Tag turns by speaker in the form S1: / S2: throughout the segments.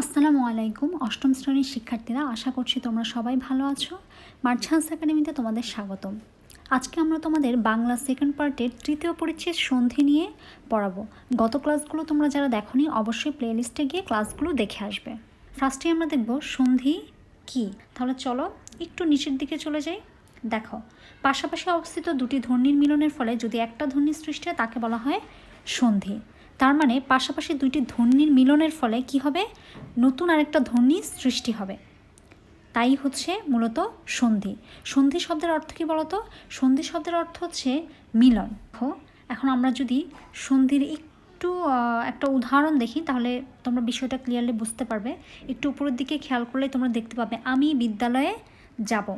S1: আসসালামু আলাইকুম। অষ্টম শ্রেণির শিক্ষার্থীরা, আশা করছি তোমরা সবাই ভালো আছো। মার্চান্স একাডেমিতে তোমাদের স্বাগতম। আজকে আমরা তোমাদের বাংলা সেকেন্ড পার্টের তৃতীয় পরিচ্ছেদ সন্ধি নিয়ে পড়াবো। গত ক্লাসগুলো তোমরা যারা দেখোনি, অবশ্যই প্লেলিস্টে গিয়ে ক্লাসগুলো দেখে আসবে। ফার্স্টে আমরা দেখব সন্ধি কি? তাহলে চলো, একটু নিচের দিকে চলে যাই। দেখো, পাশাপাশি অবস্থিত দুটি ধ্বনির মিলনের ফলে যদি একটা ধ্বনি সৃষ্টি হয়, তাকে বলা হয় সন্ধি। তার মানে পাশাপাশি দুইটি ধ্বনির মিলনের ফলে কি হবে? নতুন আরেকটা ধ্বনি সৃষ্টি হবে। তাই হচ্ছে মূলত সন্ধি। সন্ধি শব্দের অর্থ কী বলতো? সন্ধি শব্দের অর্থ হচ্ছে মিলন। এখন আমরা যদি সন্ধির একটু একটা উদাহরণ দেখি, তাহলে তোমরা বিষয়টা ক্লিয়ারলি বুঝতে পারবে। একটু উপরের দিকে খেয়াল করলে তোমরা দেখতে পাবে, আমি বিদ্যালয়ে যাব।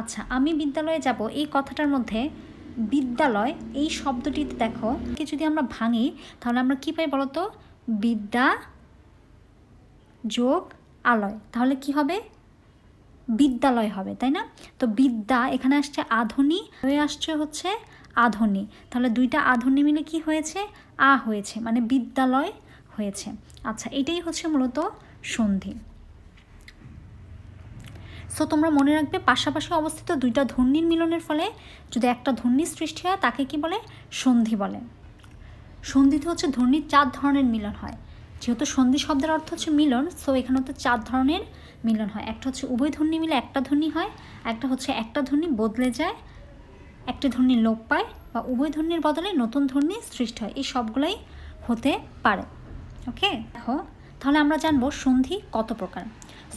S1: আচ্ছা আমি বিদ্যালয়ে যাব, এই কথাটার মধ্যে বিদ্যালয়, এই শব্দটিতে দেখো কি যদি আমরা ভাঙি, তাহলে আমরা কি পাই বলতো? বিদ্যা যোগ আলয়। তাহলে কি হবে? বিদ্যালয় হবে, তাই না? তো বিদ্যা এখানে আসছে আধুনি, হয়ে আসছে হচ্ছে আধুনি। তাহলে দুইটা আধুনি মিলে কি হয়েছে? আ হয়েছে মানে বিদ্যালয় হয়েছে। আচ্ছা এটাই হচ্ছে মূলত সন্ধি। সো তোমরা মনে রাখবে পাশাপাশি অবস্থিত দুইটা ধ্বনির মিলনের ফলে যদি একটা ধ্বনি সৃষ্টি হয়, তাকে কি বলে? সন্ধি বলে। সন্ধিতে হচ্ছে ধ্বনির চার ধরনের মিলন হয়। যেহেতু সন্ধি শব্দের অর্থ হচ্ছে মিলন সো এখানে হচ্ছে চার ধরনের মিলন হয়। একটা হচ্ছে উভয় ধ্বনি মিলে একটা ধ্বনি হয়, একটা হচ্ছে একটা ধ্বনি বদলে যায়, একটি ধ্বনি লোপ পায় বা উভয় ধ্বনির বদলে নতুন ধ্বনি সৃষ্টি হয়। এই সবগুলোই হতে পারে। ওকে দেখো, তাহলে আমরা জানব সন্ধি কত প্রকার।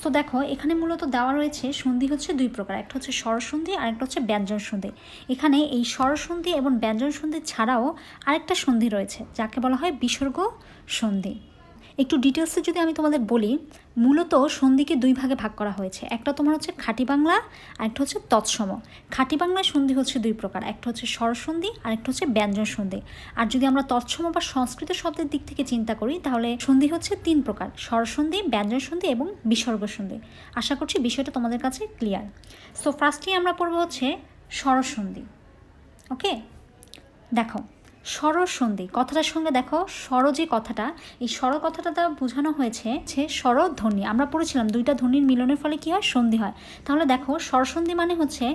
S1: তো দেখো, এখানে মূলত দেওয়া রয়েছে সন্ধি হচ্ছে দুই প্রকার, একটা হচ্ছে স্বরসন্ধি আর একটা হচ্ছে ব্যঞ্জন সন্ধি। এখানে এই স্বরসন্ধি এবং ব্যঞ্জন সন্ধি ছাড়াও আরেকটা সন্ধি রয়েছে, যাকে বলা হয় বিসর্গ সন্ধি। একটু ডিটেলসে যদি আমি তোমাদের বলি, মূলত সন্ধিকে দুই ভাগে ভাগ করা হয়েছে। একটা তোমার হচ্ছে খাঁটি বাংলা আর একটা হচ্ছে তৎসম। খাঁটি বাংলার সন্ধি হচ্ছে দুই প্রকার, একটা হচ্ছে স্বরসন্ধি আর একটা হচ্ছে ব্যঞ্জন সন্ধি আর যদি আমরা তৎসম বা সংস্কৃত শব্দের দিক থেকে চিন্তা করি, তাহলে সন্ধি হচ্ছে তিন প্রকার, স্বরসন্ধি ব্যঞ্জন সন্ধি এবং বিসর্গ সন্ধি আশা করছি বিষয়টা তোমাদের কাছে ক্লিয়ার সো ফার্স্টেই আমরা পড়ব হচ্ছে স্বরসন্ধি। ওকে দেখো স্বরসন্ধি। কথাটার সঙ্গে দেখো সর যে কথাটা, এই সর কথাটা দ্বারা বোঝানো হয়েছে যে স্বরধ্বনি। আমরা পড়েছিলাম দুইটা ধ্বনির মিলনের ফলে কি হয়? সন্ধি হয়। তাহলে দেখো সরসন্ধি মানে হচ্ছে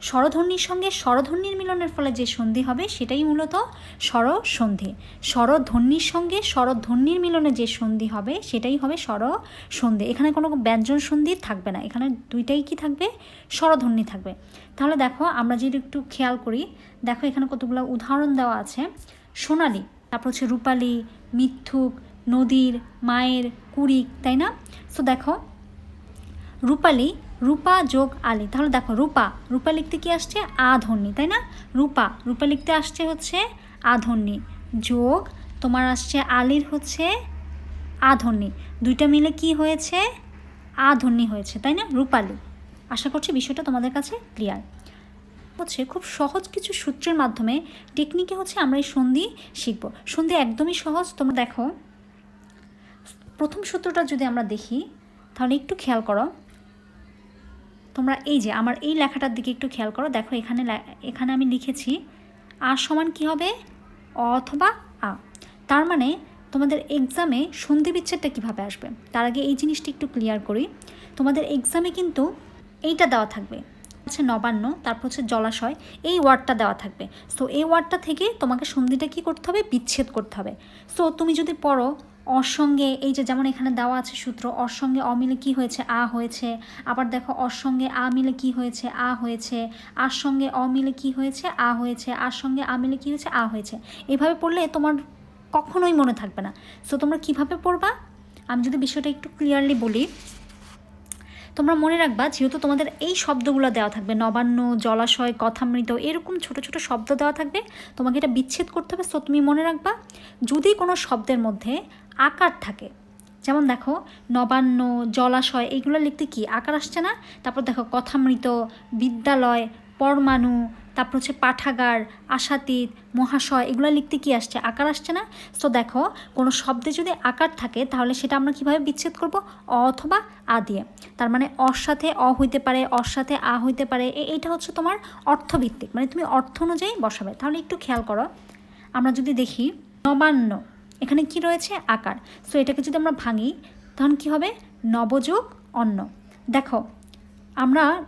S1: স্বরধ্বনির সঙ্গে স্বরধ্বনির মিলনের ফলে যে সন্ধি হবে, সেটাই মূলত স্বরসন্ধি। স্বরধ্বনির সঙ্গে স্বরধ্বনির মিলনে যে সন্ধি হবে, সেটাই হবে স্বরসন্ধি। এখানে কোনো ব্যঞ্জন সন্ধি থাকবে না। এখানে দুইটাই কি থাকবে? স্বরধ্বনি থাকবে। তাহলে দেখো, আমরা যদি একটু খেয়াল করি, দেখো এখানে কতগুলো উদাহরণ দেওয়া আছে। সোনালি, তারপর হচ্ছে রূপালি, মিথ্যুক, নদীর, মায়ের, কুড়িক, তাই না? সো দেখো, রূপালী রূপা যোগ আলী। তাহলে দেখো, রূপা রূপা লিখতে কি আসছে? আধন্যি, তাই না? রূপা রূপা লিখতে আসছে হচ্ছে আধন্যি। যোগ, তোমার আসছে আলীর হচ্ছে আধন্যি। দুইটা মিলে কি হয়েছে? আধন্যি হয়েছে, তাই না? রূপালী আশা করছি বিষয়টা তোমাদের কাছে ক্লিয়ার হচ্ছে খুব সহজ কিছু সূত্রের মাধ্যমে টেকনিকে হচ্ছে আমরা এই সন্ধি শিখব। সন্ধি একদমই সহজ, তোমরা দেখো। প্রথম সূত্রটা যদি আমরা দেখি, তাহলে একটু খেয়াল করো। তোমরা এই যে আমার এই লেখাটার দিকে একটু খেয়াল করো। দেখো এখানে এখানে আমি লিখেছি, আ সমান কি হবে? অ অথবা আ। তার মানে তোমাদের এক্সামে সন্ধি বিচ্ছেদটা কীভাবে আসবে? তার আগে এই জিনিসটি একটু ক্লিয়ার করি। তোমাদের এক্সামে কিন্তু এইটা দেওয়া থাকবে। হচ্ছে নবান্ন, তারপর হচ্ছে জলাশয়, এই ওয়ার্ডটা দেওয়া থাকবে। সো এই ওয়ার্ডটা থেকে তোমাকে সন্ধিটা কি করতে হবে? বিচ্ছেদ করতে হবে। সো তুমি যদি পড়ো অর সঙ্গে এই যে যেমন এখানে দেওয়া আছে সূত্র অর সঙ্গে অ মিলে কী হয়েছে, আ হয়েছে। আবার দেখো অর সঙ্গে আ মিলে কী হয়েছে, আ হয়েছে। আর সঙ্গে অ মিলে কী হয়েছে, আ হয়েছে। আর সঙ্গে আ মিলে কী হয়েছে, আ হয়েছে। এভাবে পড়লে তোমার কখনোই মনে থাকবে না। সো তোমরা কীভাবে পড়বা? আমি যদি বিষয়টা একটু ক্লিয়ারলি বলি, তোমরা মনে রাখবা, যেহেতু তোমাদের এই শব্দগুলো দেওয়া থাকবে, নবান্ন, জলাশয়, কথামৃত, এরকম ছোট ছোট শব্দ দেওয়া থাকবে, তোমাকে এটা বিচ্ছেদ করতে হবে। সো তুমি মনে রাখবা, যদি কোনো শব্দের মধ্যে আকার থাকে। যেমন দেখো, নবান্ন, জলাশয়, এইগুলো লিখতে কি? আকার আসছে না? তারপর দেখো, কথামৃত, বিদ্যালয়, পরমাণু, তারপর হচ্ছে পাঠাগার, আশাতীত, মহাশয়, এগুলো লিখতে কি আসছে? আকার আসছে না? তো দেখো, কোনো শব্দে যদি আকার থাকে, তাহলে সেটা আমরা কীভাবে বিচ্ছেদ করব? অ অথবা আ দিয়ে। তার মানে অর সাথে অ হইতে পারে, অর সাথে আ হইতে পারে এইটা হচ্ছে তোমার অর্থভিত্তিক। মানে তুমি অর্থ অনুযায়ী বসাবে। তাহলে একটু খেয়াল করো। আমরা যদি দেখি, নবান্ন এখানে কি রয়েছে? আকার। সো এটাকে যদি আমরা ভাঙি, তখন কি হবে? নবযোগ অন্ন। দেখো, আমরা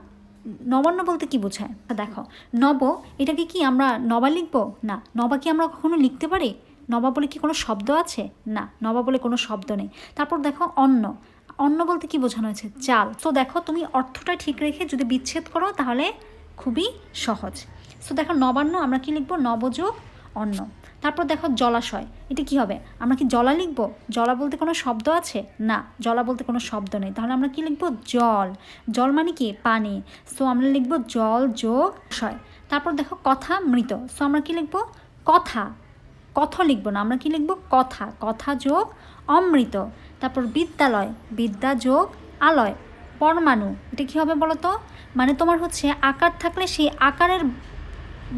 S1: নবান্ন বলতে কি বোঝায়? দেখো, নব, এটাকে কি আমরা নবা লিখব? না। নবা কি আমরা কখনো লিখতে পারি? নবা বলে কি কোনো শব্দ আছে? না। নবা বলে কোনো শব্দ নেই। তারপর দেখো, অন্ন। অন্ন বলতে কি বোঝানো হয়েছে? চাল তো দেখো, তুমি অর্থটা ঠিক রেখে যদি বিচ্ছেদ করো, তাহলে খুবই সহজ। সো দেখো, নবান্ন আমরা কি লিখব? নবযোগ অন্ন তারপর দেখো জলাশয়, এটা কি হবে? আমরা কি জলা লিখব? জলা বলতে কোনো শব্দ আছে? না, জলা বলতে কোনো শব্দ নেই। তাহলে আমরা কি লিখব? জল। জল মানে কি? পানি। সো আমরা লিখব জল যোগ শয় তারপর দেখো কথা মৃত। সো আমরা কি লিখব? কথা। কথ লিখব না, আমরা কি লিখব? কথা। কথা যোগ অমৃত। তারপর বিদ্যালয়, বিদ্যা যোগ আলয়। পরমাণু, এটা কী হবে বলো তো মানে তোমার হচ্ছে আকার থাকলে সেই আকারের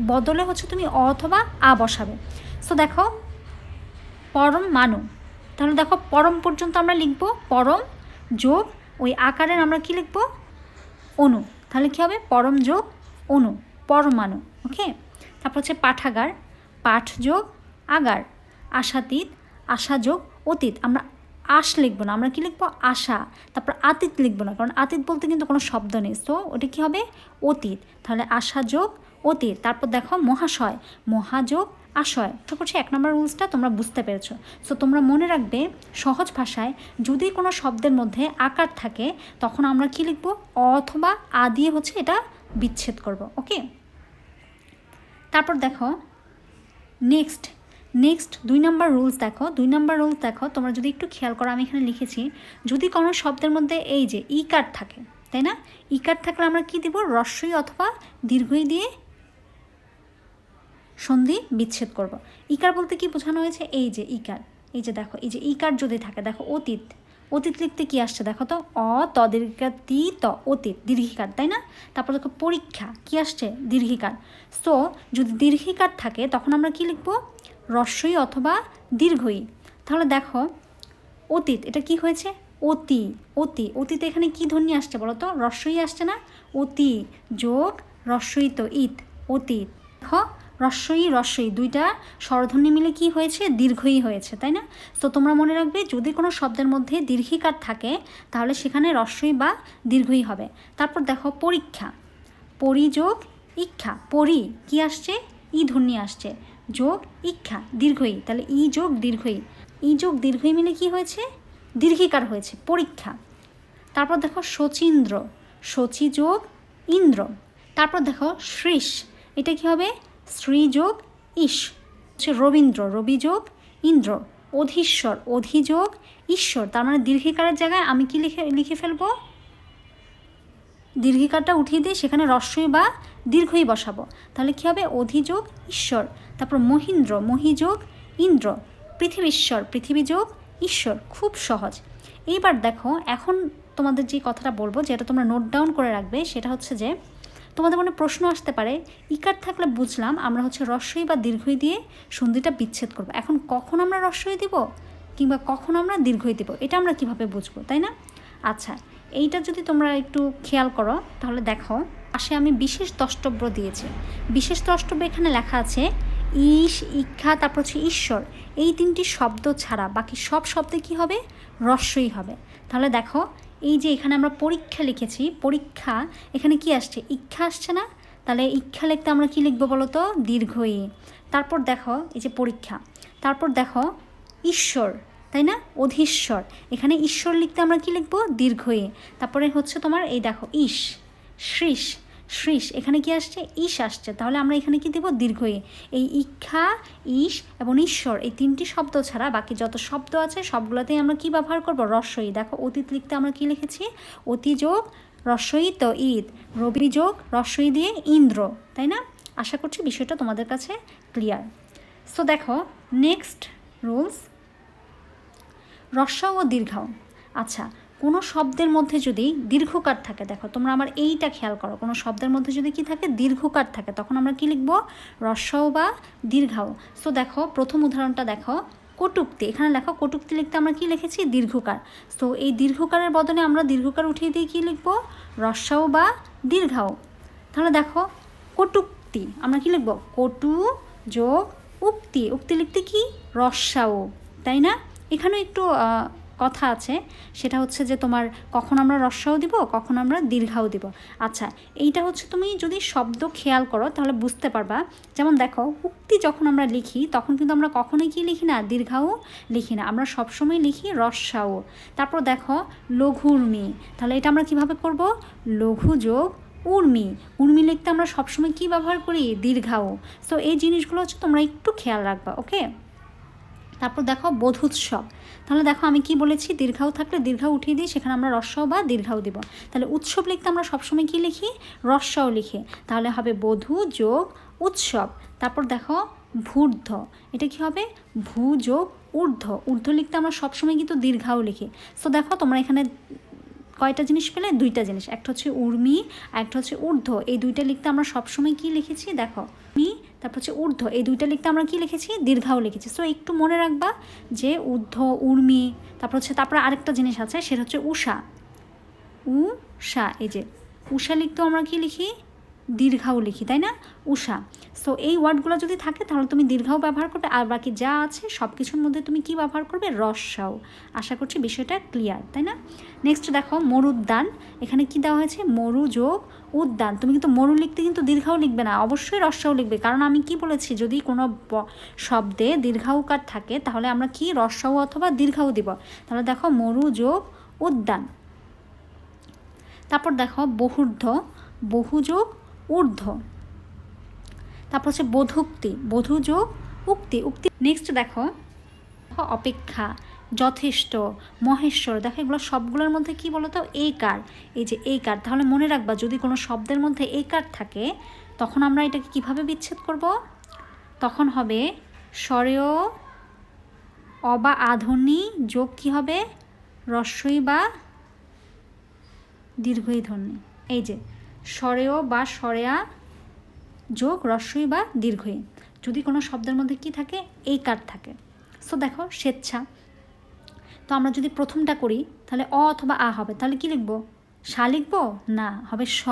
S1: বদলে হচ্ছে তুমি অথবা আ বসাবে। সো দেখো, পরম মানু। তাহলে দেখো, পরম পর্যন্ত আমরা লিখব পরম যোগ, ওই আকারের আমরা কি লিখব? অনু। তাহলে কী হবে? পরম যোগ, অনু, পরমাণু। ওকে তারপর হচ্ছে পাঠাগার, পাঠ যোগ, আগার। আশাতীত, আশা যোগ, অতীত। আমরা আশ লিখব না, আমরা কি লিখব? আশা। তারপর আতীত লিখব না, কারণ আতীত বলতে কিন্তু কোনো শব্দ নেই। তো ওটা কী হবে? অতীত। তাহলে আশা যোগ অতীত। তারপর দেখো মহাশয়। মহাযোগ আশয়। তো করছি এক নম্বর রুলসটা তোমরা বুঝতে পেরেছ। সো তোমরা মনে রাখবে সহজ ভাষায় যদি কোনো শব্দের মধ্যে আকার থাকে, তখন আমরা কি লিখব? অথবা আ দিয়ে হচ্ছে এটা বিচ্ছেদ করব। ওকে তারপর দেখো নেক্সট নেক্সট দুই নাম্বার রুলস দেখো। দুই নাম্বার রুলস দেখো। তোমরা যদি একটু খেয়াল করো, আমি এখানে লিখেছি, যদি কোনো শব্দের মধ্যে এই যে ই কার্ড থাকে, তাই না? ই কার্ড থাকলে আমরা কি দিব? রস্যই অথবা দীর্ঘই দিয়ে সন্ধি বিচ্ছেদ করব। ইকার বলতে কি বোঝানো হয়েছে? এই যে ই ইকার এই যে দেখো, এই যে ই ইকার যদি থাকে, দেখো অতীত। অতীত লিখতে কি আসছে? দেখো তো, অ, ত, দীর্ঘিকার, তি, ত, অতীত, দীর্ঘিকার, তাই না? তারপর দেখো পরীক্ষা, কি আসছে? দীর্ঘিকার। সো যদি দীর্ঘিকার থাকে, তখন আমরা কি লিখব? রস্যই অথবা দীর্ঘই। তাহলে দেখো, অতীত, এটা কি হয়েছে? অতি অতি। অতীতে এখানে কি ধ্বনি আসছে বলো তো? রস্যই আসছে না? অতি, যোগ, রস্যই তো ইত, অতীত। দেখো, রস্যই রস্যই, দুইটা স্বরধ্বনি মিলে কি হয়েছে? দীর্ঘই হয়েছে, তাই না? তো তোমরা মনে রাখবে, যদি কোনো শব্দের মধ্যে দীর্ঘিকার থাকে, তাহলে সেখানে রস্যই বা দীর্ঘই হবে। তারপর দেখো, পরীক্ষা। পরিযোগ ইচ্ছা পরি, কি আসছে? ই ধ্বনি আসছে। যোগ ইক্ষা, দীর্ঘই। তাহলে ই যোগ, দীর্ঘই। ই যোগ, দীর্ঘই মিলে কি হয়েছে? দীর্ঘিকার হয়েছে, পরীক্ষা। তারপর দেখো শচীন্দ্র। শচী যোগ, ইন্দ্র। তারপর দেখো শ্রীষ এটা কি হবে? শ্রীযোগ ইস। হচ্ছে রবীন্দ্র। রবিযোগ ইন্দ্র। অধীশ্বর অধিযোগ ঈশ্বর। তার মানে দীর্ঘিকারের জায়গায় আমি কি লিখে লিখে ফেলব? দীর্ঘিকারটা উঠিয়ে দিয়ে সেখানে রস্যই বা দীর্ঘই বসাবো। তাহলে কী হবে? অধিযোগ, ঈশ্বর। তারপর মহিন্দ্র, মহিযোগ, ইন্দ্র। পৃথিবীশ্বর পৃথিবীযোগ ঈশ্বর। খুব সহজ। এইবার দেখো, এখন তোমাদের যে কথাটা বলব, যেটা তোমরা নোট ডাউন করে রাখবে, সেটা হচ্ছে যে, তোমাদের মনে প্রশ্ন আসতে পারে, ইকার থাকলে বুঝলাম আমরা হচ্ছে রস্যই বা দীর্ঘই দিয়ে সন্ধিটা বিচ্ছেদ করব। এখন কখন আমরা রস্যই দিব? কিংবা কখন আমরা দীর্ঘই দিব? এটা আমরা কীভাবে বুঝব, তাই না? আচ্ছা এইটা যদি তোমরা একটু খেয়াল করো, তাহলে দেখো আসে আমি বিশেষ দ্রষ্টব্য দিয়েছি। বিশেষ দ্রষ্টব্য এখানে লেখা আছে ঈশ ইচ্ছা তারপর হচ্ছে ঈশ্বর। এই তিনটি শব্দ ছাড়া বাকি সব শব্দে কি হবে? রস্যই হবে। তাহলে দেখো, এই যে এখানে আমরা পরীক্ষা লিখেছি, পরীক্ষা, এখানে কি আসছে? ইচ্ছা আসছে না? তাহলে ইচ্ছা লিখতে আমরা কি লিখব বলো তো দীর্ঘই। তারপর দেখো, এই যে পরীক্ষা। তারপর দেখো, ঈশ্বর। তাই না? অধীশ্বর। এখানে ঈশ্বর লিখতে আমরা কি লিখব? দীর্ঘই তারপরে হচ্ছে তোমার, এই দেখো ঈশ শ্রীষ শ্রীষ এখানে কি আসছে? ঈশ আসছে। তাহলে আমরা এখানে কি দেব? দীর্ঘই এই ইচ্ছা ঈশ এবং ঈশ্বর, এই তিনটি শব্দ ছাড়া বাকি যত শব্দ আছে, সবগুলোতেই আমরা কি ব্যবহার করব? রস্যই। দেখো, অতীত লিখতে আমরা কি লিখেছি? অতিযোগ রস্যই তো ঈদ রবি যোগ, রস্যই দিয়ে ইন্দ্র। তাই না? আশা করছি বিষয়টা তোমাদের কাছে ক্লিয়ার সো দেখো নেক্সট রুলস রস্য ও দীর্ঘাও। আচ্ছা কোনো শব্দের মধ্যে যদি দীর্ঘকার থাকে, দেখো, তোমরা আমার এইটা খেয়াল করো, কোনো শব্দের মধ্যে যদি কি থাকে, দীর্ঘকার থাকে, তখন আমরা কি লিখব? রস্যও বা দীর্ঘাও। সো দেখো, প্রথম উদাহরণটা দেখো, কটুক্তি। এখানে লেখো, কটুক্তি লিখতে আমরা কি লিখেছি? দীর্ঘকার। তো এই দীর্ঘকারের বদলে আমরা দীর্ঘকার উঠিয়ে দিয়ে কী লিখব? রস্যাও বা দীর্ঘাও। তাহলে দেখো, কটুক্তি, আমরা কি লিখব? কটু যোগ উক্তি। উক্তি লিখতে কি? রস্যাও তাই না? এখানেও একটু কথা আছে। সেটা হচ্ছে যে তোমার কখন আমরা রস্যাও দিব, কখন আমরা দীর্ঘাও দিব। আচ্ছা এইটা হচ্ছে তুমি যদি শব্দ খেয়াল করো তাহলে বুঝতে পারবা। যেমন দেখো, উক্তি যখন আমরা লিখি, তখন কিন্তু আমরা কখনোই কি লিখি না, দীর্ঘাও লিখি না। আমরা সবসময় লিখি রস্যাও তারপর দেখো, লঘুর্মি। তাহলে এটা আমরা কীভাবে করব? লঘু যোগ উর্মি। উর্মি লিখতে আমরা সবসময় কি ব্যবহার করি? দীর্ঘাও। সো এই জিনিসগুলো হচ্ছে তোমরা একটু খেয়াল রাখবা, ওকে? তারপর দেখো বোধুৎসব। তাহলে দেখো আমি কি বলেছি? দীর্ঘাও থাকলে দীর্ঘাও উঠিয়ে দিই, সেখানে আমরা রস্যাও বা দীর্ঘাও দিব। তাহলে উৎসব লিখতে আমরা সবসময় কি লিখি? রস্যাও লিখি। তাহলে হবে বধূ যোগ উৎসব। তারপর দেখো ভূর্ধ এটা কি হবে? ভূ যোগ ঊর্ধ্ব। ঊর্ধ্ব লিখতে আমরা সবসময় কিন্তু দীর্ঘাও লিখি। সো দেখো তোমরা এখানে কয়টা জিনিস পেলে? দুইটা জিনিস। একটা হচ্ছে উর্মি, একটা হচ্ছে ঊর্ধ্ব। এই দুইটা লিখতে আমরা সবসময় কি লিখেছি? দেখো মি তারপর হচ্ছে ঊর্ধ্ব, এই দুইটা লিখতে আমরা কি লিখেছি? দীর্ঘাও লিখেছি। সো একটু মনে রাখবা যে ঊর্ধ্ব উর্মি তারপর হচ্ছে, তারপর আরেকটা জিনিস আছে, সেটা হচ্ছে উষা উষা এই যে উষা লিখতেও আমরা কি লিখি? দীর্ঘাও লিখি, তাই না? উষা। সো এই ওয়ার্ডগুলো যদি থাকে, তাহলে তুমি দীর্ঘাও ব্যবহার করবে, আর বাকি যা আছে সব কিছুর মধ্যে তুমি কি ব্যবহার করবে? রসাও। আশা করছি বিষয়টা ক্লিয়ার তাই না? নেক্সট দেখো, মরুদ্যান। এখানে কি দেওয়া হয়েছে? মরু যোগ উদ্যান। তুমি কিন্তু মরু লিখতে কিন্তু দীর্ঘাও লিখবে না, অবশ্যই রসাও লিখবে। কারণ আমি কি বলেছি, যদি কোনো শব্দে দীর্ঘাউকার থাকে, তাহলে আমরা কি রসাও অথবা দীর্ঘাও দিব? তাহলে দেখো, মরু যোগ উদ্যান। তারপর দেখো বহুর্ধ বহুযোগ ঊর্ধ্ব। তারপর হচ্ছে বোধুক্তি, বধু যোগ, উক্তি। উক্তি নেক্সট দেখো। অপেক্ষা, যথেষ্ট, মহেশ্বর। দেখো এগুলো সবগুলোর মধ্যে কি বলতো? এই কার এই যে এই কার তাহলে মনে রাখবা যদি কোনো শব্দের মধ্যে এই কার থাকে, তখন আমরা এটাকে কীভাবে বিচ্ছেদ করব? তখন হবে স্বরেয় অবা আধনি, যোগ কি হবে? রস্বই বা দীর্ঘই ধ্বনি এই যে স্বরেয় বা স্বরেয়া যোগ রস্বই বা দীর্ঘই। যদি কোনো শব্দের মধ্যে কি থাকে? এই কার থাকে। সো দেখো, স্বেচ্ছা। তো আমরা যদি প্রথমটা করি, তাহলে অ অথবা আ হবে। তাহলে কি লিখব? সা লিখব? না, হবে স।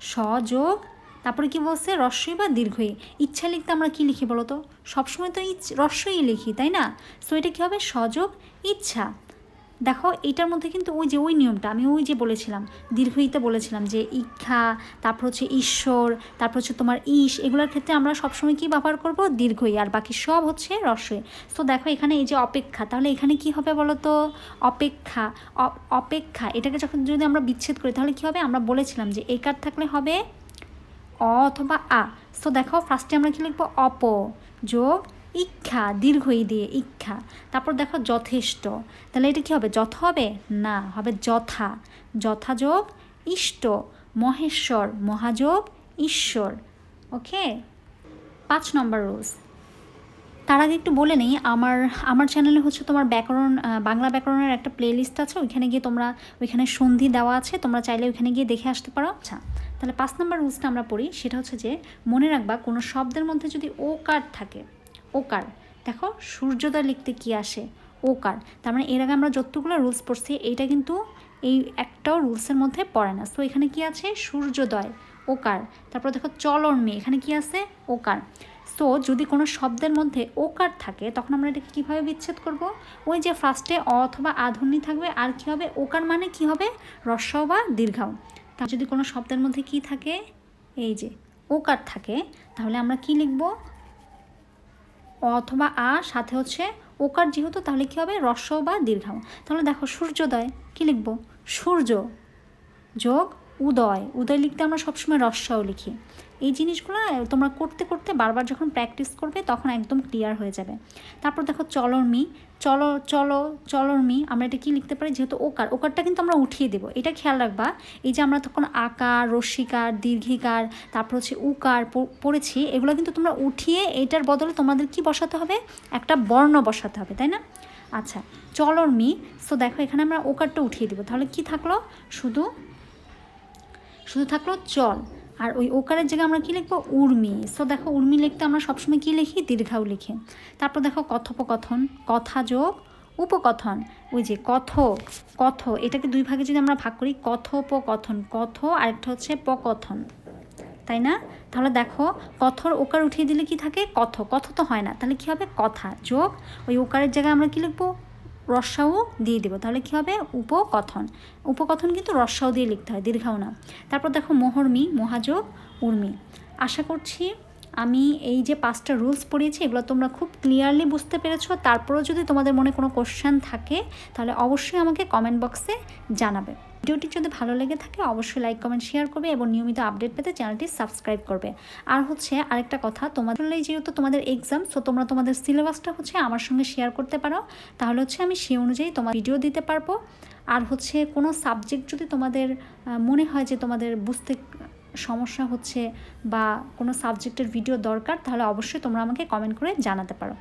S1: স যোগ, তারপরে কি বলছে? রস্বই বা দীর্ঘই। ইচ্ছা লিখতে আমরা কি লিখি বলো তো? সবসময় তো রস্বই লিখি, তাই না? সো এটা কী হবে? সযোগ ইচ্ছা। দেখো, এটার মধ্যে কিন্তু ওই যে, ওই নিয়মটা আমি ওই যে বলেছিলাম দীর্ঘইতে বলেছিলাম যে ইচ্ছা, তারপর হচ্ছে ঈশ্বর, তারপর হচ্ছে তোমার ইস, এগুলোর ক্ষেত্রে আমরা সবসময় কী ব্যবহার করব? দীর্ঘই, আর বাকি সব হচ্ছে রসই। তো দেখো, এখানে এই যে অপেক্ষা, তাহলে এখানে কি হবে বলো তো অপেক্ষা অপেক্ষা, এটাকে যখন যদি আমরা বিচ্ছেদ করি, তাহলে কি হবে? আমরা বলেছিলাম যে এই কার থাকলে হবে অ অথবা আ। তো দেখো ফার্স্টে আমরা কি লিখব? অপ যোগ ইচ্ছা, দীর্ঘই দিয়ে ইচ্ছা। তারপর দেখো যথেষ্ট। তাহলে এটা কি হবে? যথ হবে? না, হবে যথা। যথাযোগ ইষ্ট। মহেশ্বর, মহাযোগ ঈশ্বর। ওকে? পাঁচ নম্বর রোজ তার আগে একটু বলে নেই, আমার আমার চ্যানেলে হচ্ছে তোমার ব্যাকরণ বাংলা ব্যাকরণের একটা প্লেলিস্ট আছে, ওইখানে গিয়ে তোমরা, ওইখানে সন্ধি দেওয়া আছে, তোমরা চাইলে ওইখানে গিয়ে দেখে আসতে পারো। আচ্ছা তাহলে পাঁচ নম্বর রুলসটা আমরা পড়ি, সেটা হচ্ছে যে, মনে রাখবা, কোনো শব্দের মধ্যে যদি ও কার্ড থাকে ওকার। দেখো, সূর্যোদয় লিখতে কি আসে? ওকার। তার মানে এর আগে আমরা যতগুলো রুলস পড়ছি, এইটা কিন্তু এই একটাও রুলসের মধ্যে পড়ে না। সো এখানে কি আছে? সূর্যোদয়, ওকার। তারপর দেখো চলর্মি এখানে কি আছে? ওকার। সো যদি কোনো শব্দের মধ্যে ওকার থাকে, তখন আমরা এটাকে কীভাবে বিচ্ছেদ করব? ওই যে ফার্স্টে অথবা আধুনি থাকবে, আর কী হবে? ওকার মানে কি হবে? রস্য বা দীর্ঘাও তা যদি কোনো শব্দের মধ্যে কি থাকে? এই যে, ওকার থাকে, তাহলে আমরা কি লিখব? অথবা আ, সাথে হচ্ছে ওকার যেহেতু, তাহলে কী হবে? রস্য বা দীর্ঘাম তাহলে দেখো সূর্যোদয়, কী লিখব? সূর্য যোগ উদয় উদয় লিখতে আমরা সবসময় রস্যাও লিখি। এই জিনিসগুলো তোমরা করতে করতে বারবার যখন প্র্যাকটিস করবে তখন একদম ক্লিয়ার হয়ে যাবে। তারপর দেখো চলরমি, চলো চলো, চলরমি আমরা এটা কি লিখতে পারি? যেহেতু ওকার, ওকারটা কিন্তু আমরা উঠিয়ে দেবো। এটা খেয়াল রাখবা, এই যে আমরা তখন আকার রস্যিকার দীর্ঘিকার, তারপর হচ্ছে উকার পড়েছি, এগুলো কিন্তু তোমরা উঠিয়ে এইটার বদলে তোমাদের কি বসাতে হবে? একটা বর্ণ বসাতে হবে, তাই না? আচ্ছা চলরমি সো দেখো এখানে আমরা ওকারটা উঠিয়ে দেবো। তাহলে কি থাকল? শুধু শুধু থাকল চল। আর ওই ওকারের জায়গায় আমরা কী লিখব? উর্মি। সো দেখো, উর্মি লিখতে আমরা সবসময় কী লিখি? দীর্ঘাও লিখি। তারপর দেখো, কথোপকথন কথা যোগ উপকথন। ওই যে কথ কথ, এটাকে দুই ভাগে যদি আমরা ভাগ করি, কথোপকথন, কথ আরেকটা হচ্ছে পকথন। তাই না? তাহলে দেখো, কথর ওকার উঠিয়ে দিলে কি থাকে? কথ। কথ তো হয় না। তাহলে কি হবে? কথা যোগ ওই ওকারের জায়গায় আমরা কি লিখব? রস্যাও দিয়ে দেবো। তাহলে কী হবে? উপকথন। উপকথন কিন্তু রস্যাও দিয়ে লিখতে হয় দীর্ঘাও না তারপর দেখো মোহর্মি, মহাযোগ, উর্মি। আশা করছি আমি এই যে পাঁচটা রুলস পড়িয়েছি, এগুলো তোমরা খুব ক্লিয়ারলি বুঝতে পেরেছ। তারপরেও যদি তোমাদের মনে কোনো কোশ্চেন থাকে, তাহলে অবশ্যই আমাকে কমেন্ট বক্সে জানাবে। ভিডিওটি যদি ভালো লেগে থাকে, অবশ্যই লাইক কমেন্ট শেয়ার করবে এবং নিয়মিত আপডেট পেতে চ্যানেলটি সাবস্ক্রাইব করবে। আর হচ্ছে আরেকটা কথা, তোমাদের যেহেতু তোমাদের এক্সাম সো তোমরা তোমাদের সিলেবাসটা হচ্ছে আমার সঙ্গে শেয়ার করতে পারো। তাহলে হচ্ছে আমি সেই অনুযায়ী তোমার ভিডিও দিতে পারব। আর হচ্ছে কোনো সাবজেক্ট যদি তোমাদের মনে হয় যে তোমাদের বুঝতে সমস্যা হচ্ছে বা কোনো সাবজেক্টের ভিডিও দরকার, তাহলে অবশ্যই তোমরা আমাকে কমেন্ট করে জানাতে পারো।